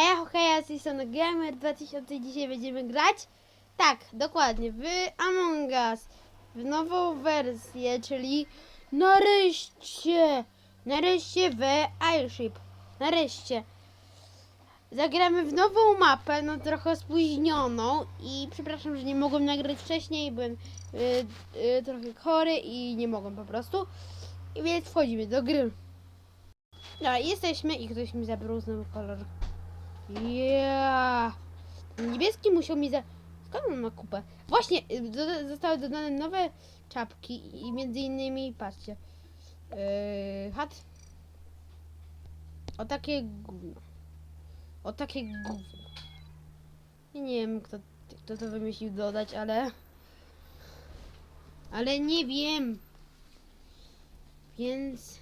Heja, z tej strony Gamer 2000 i dzisiaj będziemy grać? Tak, dokładnie, w Among Us, w nową wersję, czyli nareszcie, nareszcie w Airship, nareszcie. Zagramy w nową mapę, no trochę spóźnioną i przepraszam, że nie mogłem nagrać wcześniej, byłem y, y, trochę chory i nie mogłem po prostu. I więc wchodzimy do gry. Dobra, jesteśmy i ktoś mi zabrał znowu kolor. Ja. Niebieski musiał mi za... Skąd on ma kupę? Właśnie, y, doda- zostały dodane nowe czapki i między innymi, patrzcie. Yy, hat. O takie gówno. O takie gówno. Ja nie wiem, kto, kto to wymyślił dodać, ale... Ale nie wiem. Więc...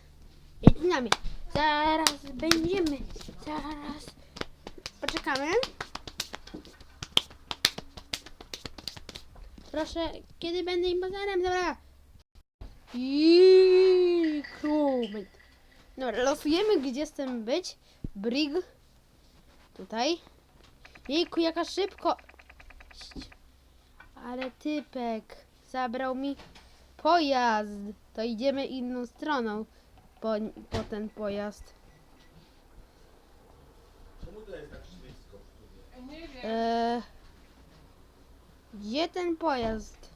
Jedźmy. Zaraz będziemy. Zaraz. Poczekamy. Proszę, kiedy będę imposterem? Dobra. I crewmate. Dobra, losujemy, gdzie chcemy być. Brig. Tutaj. Jejku, jaka szybko. Ale typek zabrał mi pojazd. To idziemy inną stroną po, po ten pojazd. Czemu to jest tak Eee, gdzie ten pojazd?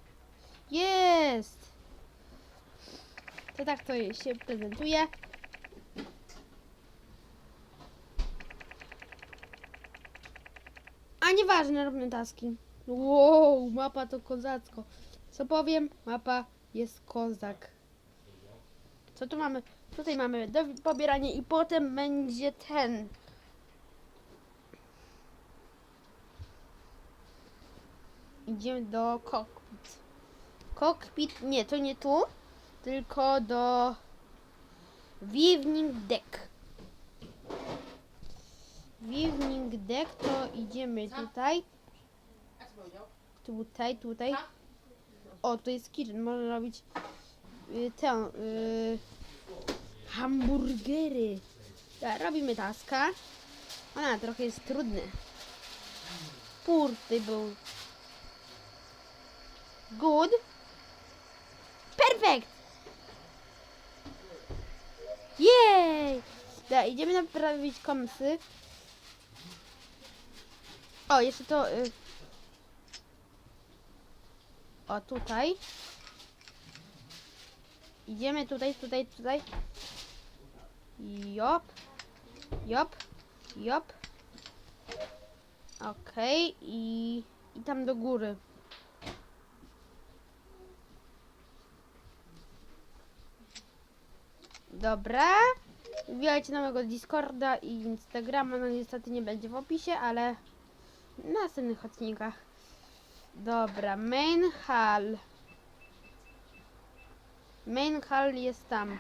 Jest! To tak to się prezentuje. A nieważne, robimy taski. Wow, mapa to kozacko. Co powiem? Mapa jest kozak. Co tu mamy? Tutaj mamy do i potem będzie ten. Idziemy do cockpit. Cockpit, nie, to nie tu, tylko do Weaving Deck. Weaving Deck to idziemy tutaj, tutaj, tutaj. O, to jest kitchen, można robić y, tę, y, hamburgery. Tak, robimy taska. Ona trochę jest trudny. Purty był. Good. Perfect. Jej! Da, idziemy naprawić komsy. O, jeszcze to... Y... O, tutaj. Idziemy tutaj, tutaj, tutaj. Jop. Jop. Jop. Okej. I... I tam do góry. Dobra. Wbijajcie na mojego Discorda i Instagrama. No niestety nie będzie w opisie, ale w następnych odcinkach. Dobra, main hall. Main hall jest tam.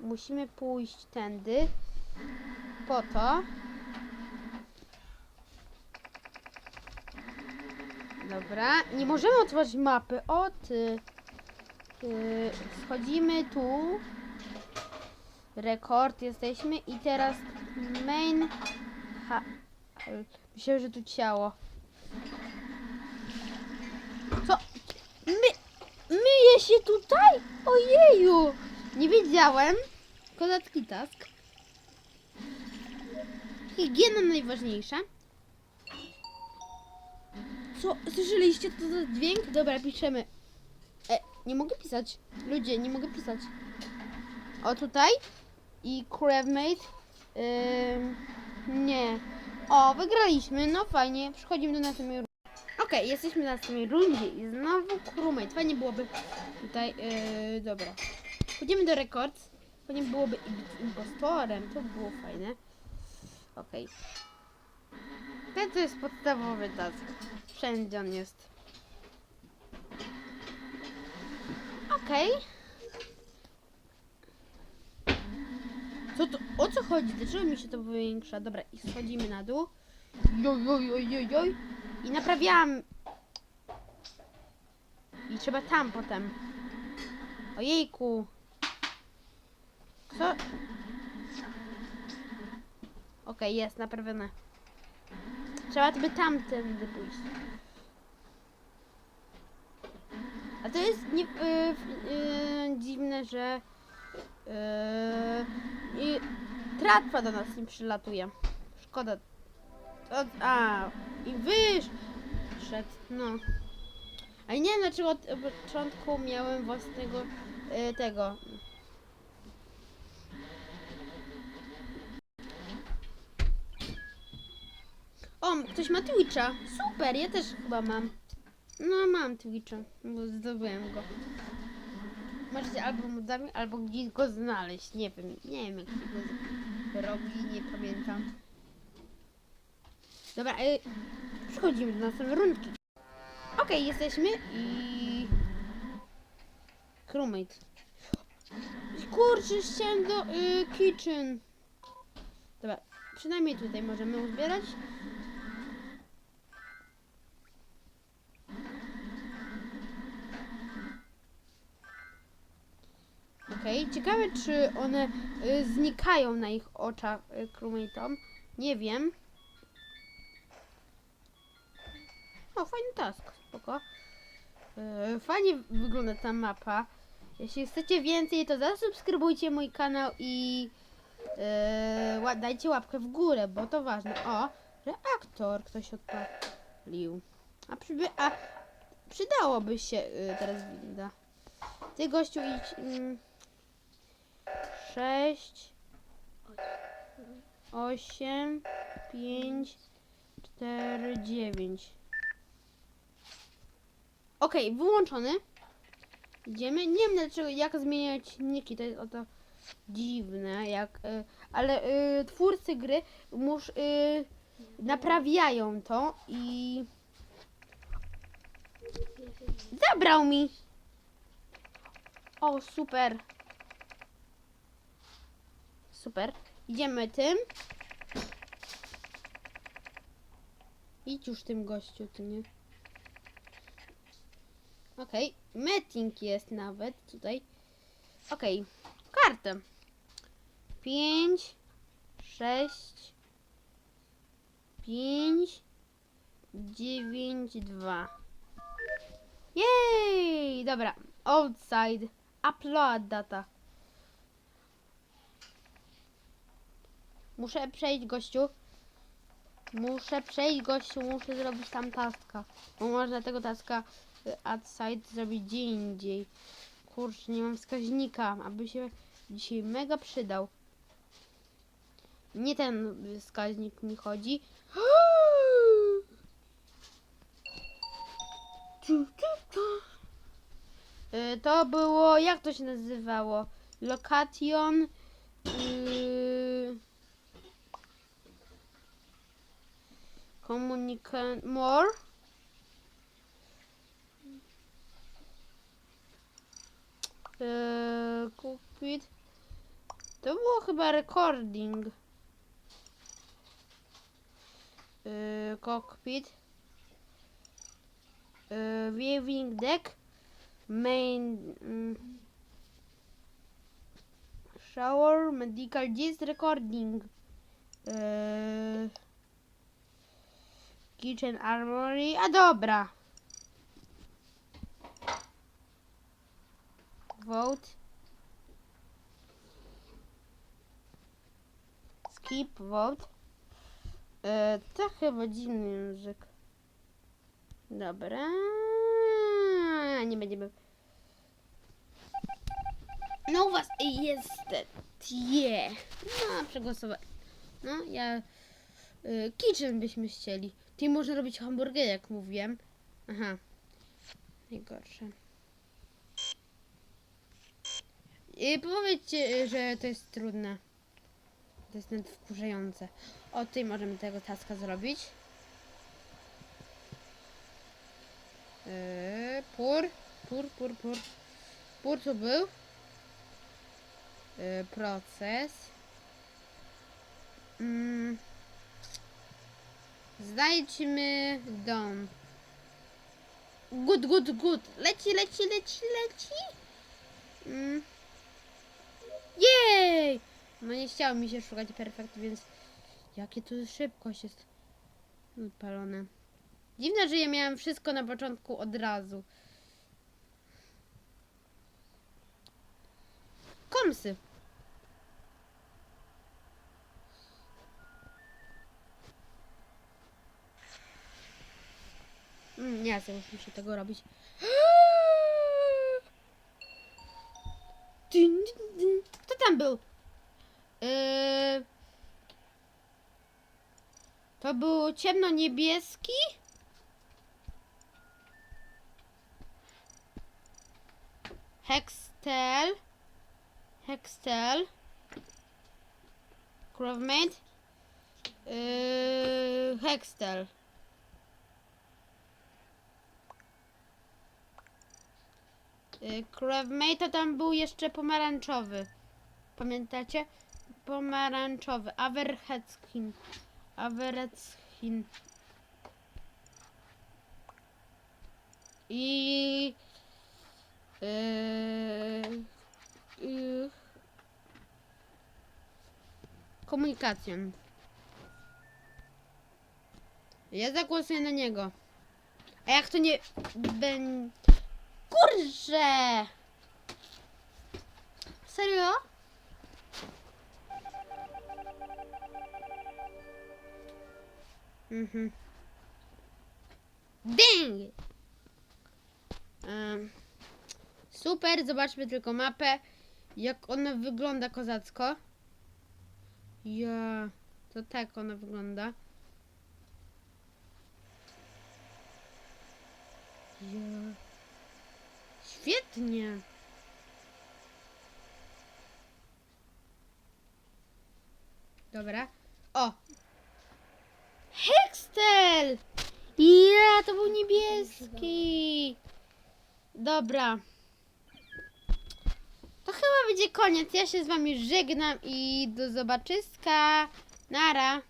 Musimy pójść tędy. Po to. Dobra, nie możemy otworzyć mapy. O ty. Yy, schodzimy tu. Rekord jesteśmy i teraz main. Ha. Myślałem, że tu ciało. Co? My. Myje się tutaj? Ojeju! Nie wiedziałem. Kozacki task. Higiena najważniejsza. Co? Słyszeliście to za dźwięk? Dobra, piszemy. Nie mogę pisać. Ludzie, nie mogę pisać. O, tutaj. I crewmate. Ym, nie. O, wygraliśmy. No fajnie. Przechodzimy do następnej rundy. Okej, jesteśmy na następnej rundzie i znowu crewmate. Fajnie byłoby tutaj. Yy, dobra. Chodzimy do rekords. Fajnie byłoby być impostorem. To by było fajne. Okej. Ten to jest podstawowy task. Wszędzie on jest. Okej. Co to? O co chodzi? Dlaczego mi się to powiększa? Dobra, i schodzimy na dół. Joj, joj, joj, joj, joj. I naprawiałam. I trzeba tam potem. Ojejku. Co? Okej, jest naprawione. Trzeba by tamtędy pójść. To jest nie, y, y, dziwne, że y, i tratwa do nas nie przylatuje. Szkoda. O, a, i wyszedł, no. A nie wiem dlaczego od początku miałem własnego y, tego. O, ktoś ma Twitcha. Super, ja też chyba mam. No, mam Twitcha, bo zdobyłem go. Możecie albo mu dać, albo gdzieś go znaleźć. Nie wiem, nie wiem jak się go robi, nie pamiętam. Dobra, y, przechodzimy do następnej rundki. Okej, jesteśmy i... Crewmate. Kurczę, chciałem do y, kitchen. Dobra, przynajmniej tutaj możemy uzbierać. Okej, ciekawe czy one y, znikają na ich oczach y, crewmate'om. Nie wiem. O, fajny task, spoko. Y, fajnie wygląda ta mapa. Jeśli chcecie więcej, to zasubskrybujcie mój kanał i y, dajcie łapkę w górę, bo to ważne. O, reaktor ktoś odpalił. A, a przydałoby się y, teraz winda. Ty gościu idź. Mm, sześć, osiem, pięć, cztery, dziewięć. Okej, wyłączony. Idziemy. Nie wiem dlaczego, jak zmieniać niki, to jest oto dziwne, jak, y, ale y, twórcy gry mus, y, naprawiają to i zabrał mi. O, super. Super. Idziemy tym. Idź już tym gościu, ty nie. Okej, meeting jest nawet tutaj. Okej, kartę. 5, 6, 5, 9, 2. Jej! Dobra, outside. Upload data. Muszę przejść gościu. Muszę przejść gościu, muszę zrobić tam taska. Bo można tego taska y, outside zrobić gdzie indziej. Kurczę, nie mam wskaźnika, aby się dzisiaj mega przydał. Nie ten y, wskaźnik mi chodzi. Y, To było, jak to się nazywało? Location. Yy... Communicate more. Cockpit. To było chyba recording. Cockpit. Yy, viewing deck. Main. Mm, shower. Medical. Jest recording? Yy, kitchen armory. A dobra. Vote. Skip vote. E, to chyba język. Dobra. Nie będziemy. No u was jest je. No, przegłosować. No, ja. Y, kitchen byśmy chcieli. Ty można robić hamburgery, jak mówiłem. Aha. Najgorsze. I powiedzcie, że to jest trudne. To jest nawet wkurzające. O, tutaj możemy tego taska zrobić. Yy, pur, pur, pur, pur. Pur tu był. Yy, proces. Mm. Znajdźmy dom. Good, good, good. Leci, leci, leci, leci. Mm. Jej! No nie chciało mi się szukać perfekt, więc Jakie to szybkość jest wypalone. Dziwne, że ja miałem wszystko na początku od razu. Komsy. Mm, nie chcę już się tego robić. Kto tam był? Yy... To był ciemno-niebieski? Hextel. Hextel. Crowmate. Yy, Hextel. Crowmate to tam był jeszcze pomarańczowy. Pamiętacie? Pomarańczowy. Averheadskin. Averheadskin. I... Yy, yy, komunikacją. Ja zagłosuję na niego. A jak to nie... Ben... Kurczę! Serio? Mhm. Ding! Em, super, zobaczmy tylko mapę. Jak ona wygląda kozacko. Ja, to tak ona wygląda. Ja. Świetnie. Dobra. O! Hextel! Ja, to był niebieski. Dobra. To chyba będzie koniec. Ja się z wami żegnam i do zobaczyska. Nara.